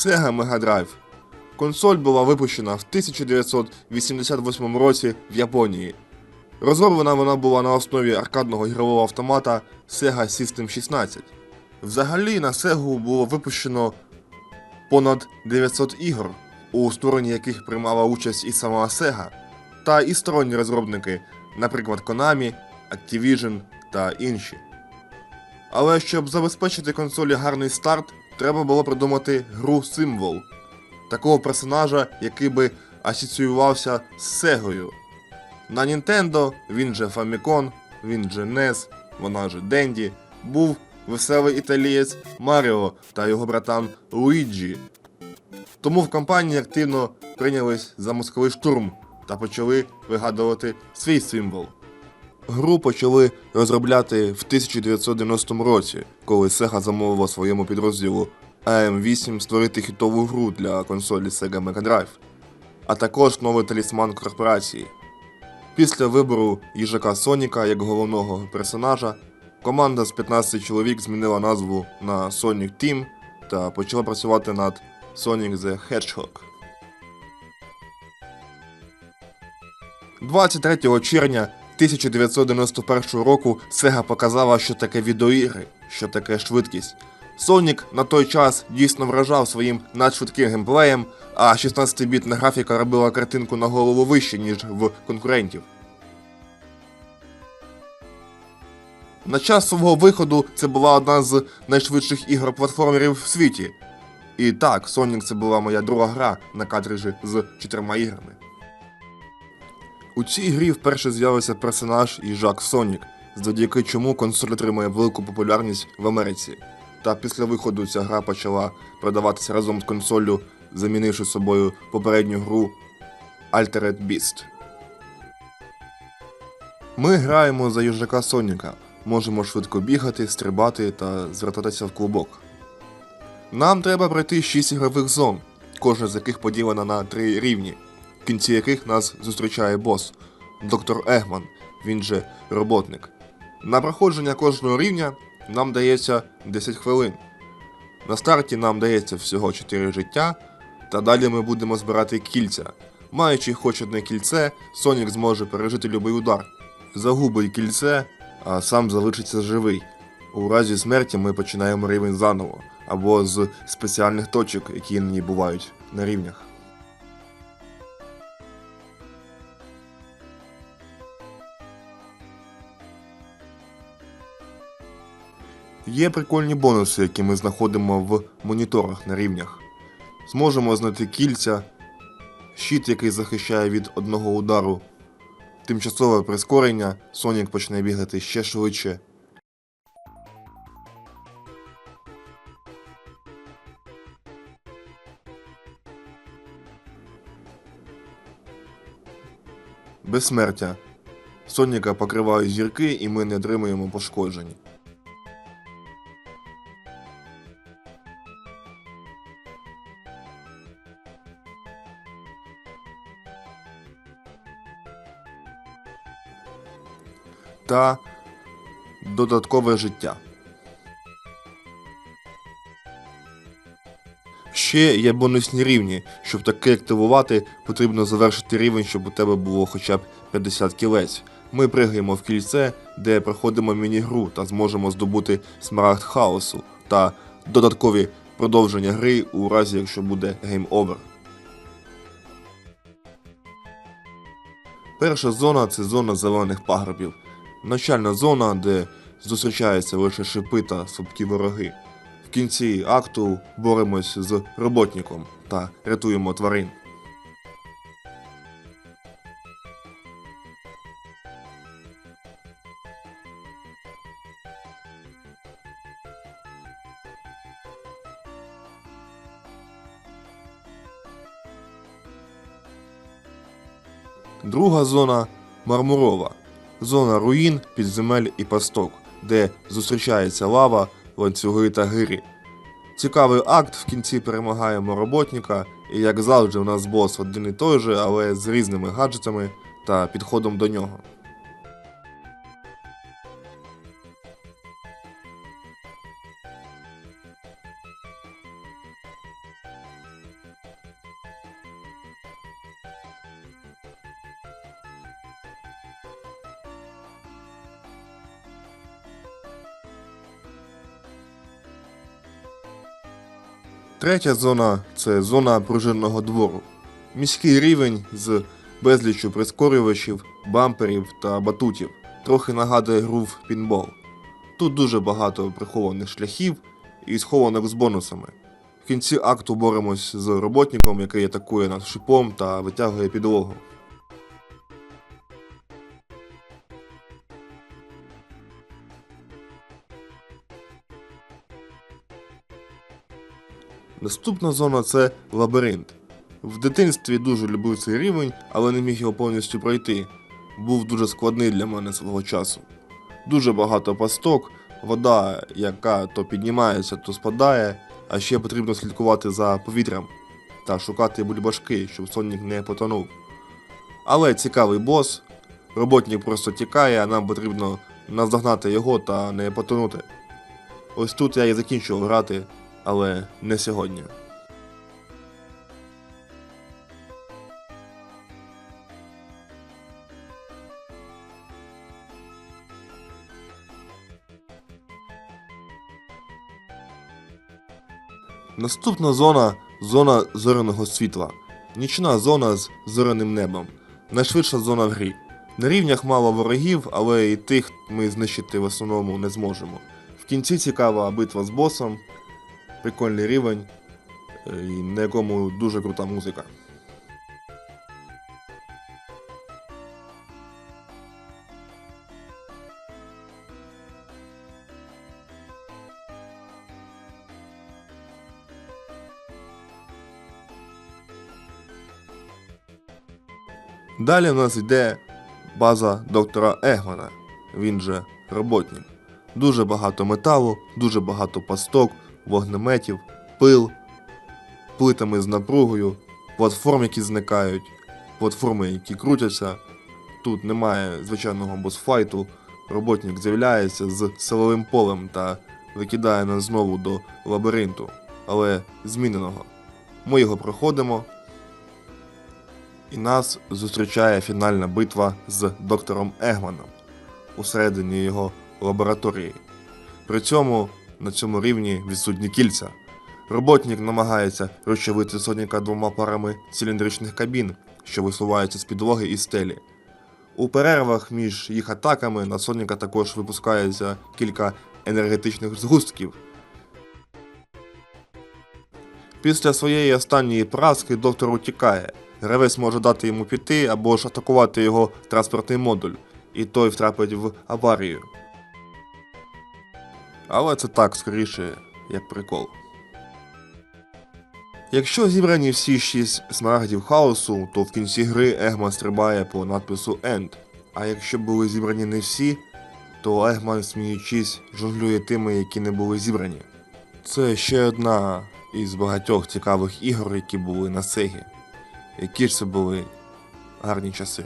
Sega Mega Drive. Консоль була випущена в 1988 році в Японії. Розроблена вона була на основі аркадного ігрового автомата Sega System 16. Взагалі на Sega було випущено понад 900 ігор, у створенні яких приймала участь і сама Sega, та і сторонні розробники, наприклад, Konami, Activision та інші. Але щоб забезпечити консолі гарний старт, треба було придумати гру символ такого персонажа, який би асоціювався з Сегою. На Nintendo, він же Famicom, він же NES, вона же Денді, був веселий італієць Маріо та його братан Луїджі. Тому в компанії активно прийнялись за мозковий штурм та почали вигадувати свій символ. Гру почали розробляти в 1990 році, коли Sega замовила своєму підрозділу AM8 створити хітову гру для консолі Sega Mega Drive, а також новий талісман корпорації. Після вибору їжака Соніка як головного персонажа, команда з 15 чоловік змінила назву на Sonic Team та почала працювати над Sonic the Hedgehog. 23 червня 1991 року Sega показала, що таке відеоігри, що таке швидкість. Sonic на той час дійсно вражав своїм надшвидким геймплеєм, а 16-бітна графіка робила картинку на голову вище, ніж в конкурентів. На час свого виходу це була одна з найшвидших ігор платформерів в світі. І так, Sonic це була моя друга гра на картриджі з чотирма іграми. У цій грі вперше з'явився персонаж їжак Сонік, завдяки чому консоль отримує велику популярність в Америці. Та після виходу ця гра почала продаватися разом з консоллю, замінивши собою попередню гру Altered Beast. Ми граємо за їжака Соніка, можемо швидко бігати, стрибати та звертатися в клубок. Нам треба пройти 6 ігрових зон, кожна з яких поділена на 3 рівні, кінці яких нас зустрічає бос доктор Егман, він же роботник. На проходження кожного рівня нам дається 10 хвилин. На старті нам дається всього 4 життя, та далі ми будемо збирати кільця. Маючи хоч одне кільце, Сонік зможе пережити любий удар. Загубить кільце, а сам залишиться живий. У разі смерті ми починаємо рівень заново, або з спеціальних точок, які нині бувають на рівнях. Є прикольні бонуси, які ми знаходимо в моніторах на рівнях. Зможемо знайти кільця, щит, який захищає від одного удару, тимчасове прискорення, Сонік почне бігати ще швидше. Безсмертя. Соніка покривають зірки, і ми не отримуємо пошкоджень. Та додаткове життя. Ще є бонусні рівні. Щоб таки активувати, потрібно завершити рівень, щоб у тебе було хоча б 50 кілець. Ми пригаємо в кільце, де проходимо міні-гру та зможемо здобути смарагд хаосу та додаткові продовження гри у разі, якщо буде гейм-овер. Перша зона це зона зелених пагорбів. Начальна зона, де зустрічаються лише шипи та слабкі вороги. В кінці акту боремось з роботником та рятуємо тварин. Друга зона мармурова. Зона руїн, підземель і пасток, де зустрічається лава, ланцюги та гирі. Цікавий акт в кінці перемагаємо роботника, і як завжди, у нас бос один і той же, але з різними гаджетами та підходом до нього. Третя зона це зона пружинного двору. Міський рівень з безліччю прискорювачів, бамперів та батутів. Трохи нагадує гру в пінбол. Тут дуже багато прихованих шляхів і схованок з бонусами. В кінці акту боремось з роботником, який атакує нас шипом та витягує підлогу. Наступна зона це лабіринт. В дитинстві дуже любив цей рівень, але не міг його повністю пройти. Був дуже складний для мене свого часу. Дуже багато пасток, вода, яка то піднімається, то спадає, а ще потрібно слідкувати за повітрям та шукати бульбашки, щоб сонник не потонув. Але цікавий бос, роботник просто тікає, а нам потрібно наздогнати його та не потонути. Ось тут я і закінчував грати, але не сьогодні. Наступна зона зона зоряного світла. Нічна зона з зоряним небом. Найшвидша зона в грі. На рівнях мало ворогів, але і тих ми знищити в основному не зможемо. В кінці цікава битва з босом, прикольний рівень, е, на якому дуже крута музика. Далі в нас йде база доктора Егмана, він же роботник. Дуже багато металу, дуже багато пасток, вогнеметів, пил, плитами з напругою, платформ, які зникають, платформи, які крутяться. Тут немає звичайного босфайту. Роботник з'являється з силовим полем та викидає нас знову до лабіринту, але зміненого. Ми його проходимо, і нас зустрічає фінальна битва з доктором Егманом усередині його лабораторії. При цьому на цьому рівні відсутні кільця. Роботник намагається розчавити Соніка двома парами циліндричних кабін, що висуваються з підлоги і стелі. У перервах між їх атаками на Соніка також випускається кілька енергетичних згустків. Після своєї останньої поразки доктор утікає. Гравець може дати йому піти або ж атакувати його транспортний модуль, і той втрапить в аварію. Але це так скоріше, як прикол. Якщо зібрані всі шість смарагдів хаосу, то в кінці гри Егман стрибає по надпису End. А якщо були зібрані не всі, то Егман, сміючись, жонглює тими, які не були зібрані. Це ще одна із багатьох цікавих ігор, які були на Сегі. Які ж це були гарні часи.